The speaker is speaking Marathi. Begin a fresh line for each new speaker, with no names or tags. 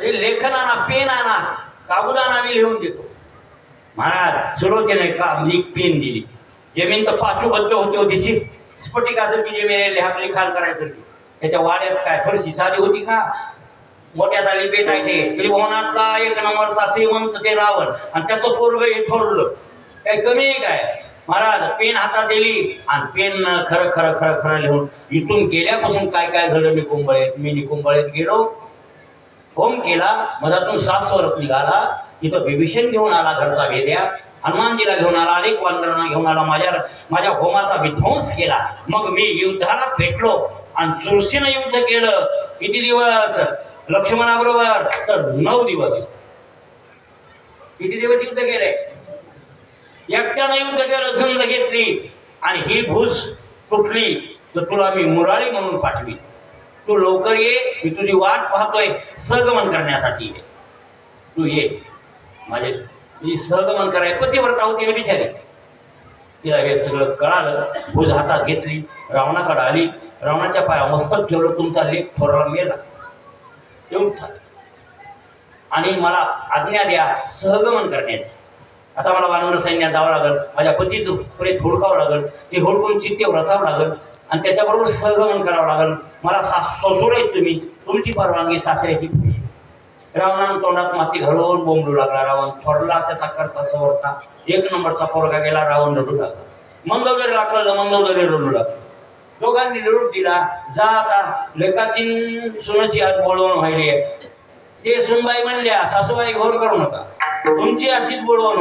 म्हणजे लेखन आणा पेन आणा कागद आणा मी लिहून देतो. महाराज सुरुवातीने का? मी पेन दिली. जमीन तर पाचूबद्ध होती होती स्फटिकासारखी जमीन लिहा लिखाण करायचं त्याच्या वाड्यात काय? फरशी साधी होती का? मोठ्यात आली बेट ते त्रिभुवनातला एक नंबरचा श्रीमंत ते रावण. आणि त्याचं पोरग हे ठरलं काही कमी आहे काय? महाराज पेन हातात दिली. आणि पेन खरं खरं खरं खरं लिहून इथून गेल्यापासून काय काय घडलं? निकुंबळेत मी निकुंबळेत गेलो. होम केला मधातून सात स्वरत निघाला तिथं विभीषण घेऊन आला घरचा वेद्या हनुमानजीला घेऊन आला अनेक वानरांना घेऊन आला माझ्या माझ्या होमाचा विध्वंस केला. मग मी युद्धाला भेटलो आणि सुरसेनं युद्ध केलं. किती दिवस? लक्ष्मणाबरोबर? तर नऊ दिवस. किती दिवस युद्ध केले? एकट्यानं युद्ध केलं झुंज घेतली आणि ही भूस तुटली तर तुला मी मुराळी म्हणून पाठवी तू लवकर ये मी तुझी वाट पाहतोय सहगमन करण्यासाठी ये. तू ये. माझे मी सहगमन कराय पतिव्रता होती ना बिचारी. तिला हे सगळं कळालं भूज हातात घेतली रावणाकडे आली रावणाच्या पाया मस्तक ठेवलं तुमचा लेख थोरला मेला. येऊन आणि मला आज्ञा द्या सहगमन करण्याची. आता मला वानर सैन्यात जावं लागल माझ्या पतीचं पुढे थोडकावं लागल ते होडकून चित्ते व्रतावं लागल आणि त्याच्याबरोबर सहगमन करावं लागेल. मला सास ससुर आहेत तुम्ही. तुमची परवानगी सासऱ्याची पाहिजे. रावणानं तोंडात माती घालून बोंबलू लागला. रावण थोडला त्याचा करता सवरता एक नंबरचा पोरगा गेला रावण रडू लागला. मंगळवेर लागलं मंगळवेर रडू लागलं. दोघांनी निरोप दिला. जा आता लेखाची सुनाची आज बोलवण व्हायली आहे. ते सुनबाई म्हणल्या सासूबाई घोर करू नका. तुमची अशीच बोलवण